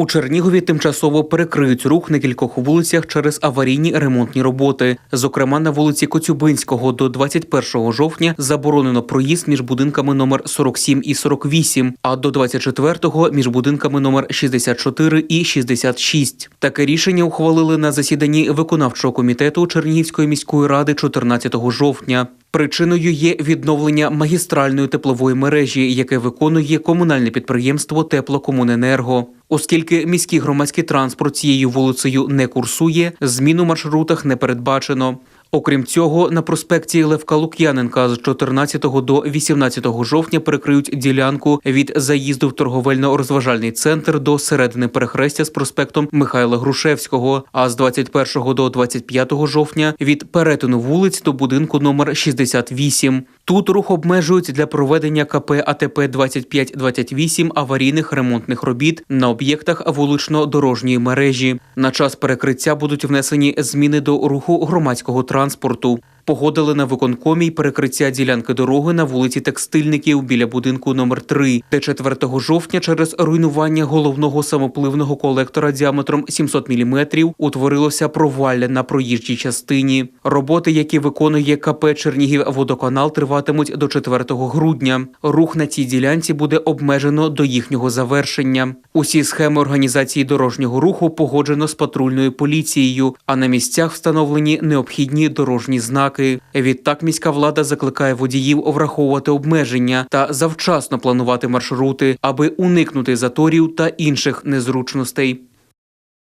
У Чернігові тимчасово перекриють рух на кількох вулицях через аварійні ремонтні роботи. Зокрема, на вулиці Коцюбинського до 21 жовтня заборонено проїзд між будинками номер 47 і 48, а до 24-го між будинками номер 64 і 66. Таке рішення ухвалили на засіданні виконавчого комітету Чернігівської міської ради 14 жовтня. Причиною є відновлення магістральної теплової мережі, яке виконує комунальне підприємство Теплокомуненерго. Оскільки міський громадський транспорт цією вулицею не курсує, змін у маршрутах не передбачено. Окрім цього, на проспекті Левка Лук'яненка з 14 до 18 жовтня перекриють ділянку від заїзду в торговельно-розважальний центр до середини перехрестя з проспектом Михайла Грушевського, а з 21 до 25 жовтня від перетину вулиць до будинку номер 68. Тут рух обмежують для проведення КП АТП 2528 аварійних ремонтних робіт на об'єктах вулично-дорожньої мережі. На час перекриття будуть внесені зміни до руху громадського транспорту. Погодили на виконкомі й перекриття ділянки дороги на вулиці Текстильників біля будинку номер 3 де 4 жовтня через руйнування головного самопливного колектора діаметром 700 мм утворилося провалля на проїжджій частині. Роботи, які виконує КП Чернігів водоканал, триватимуть до 4 грудня. Рух на цій ділянці буде обмежено до їхнього завершення. Усі схеми організації дорожнього руху погоджено з патрульною поліцією, а на місцях встановлені необхідні дорожні знаки. Відтак міська влада закликає водіїв враховувати обмеження та завчасно планувати маршрути, аби уникнути заторів та інших незручностей.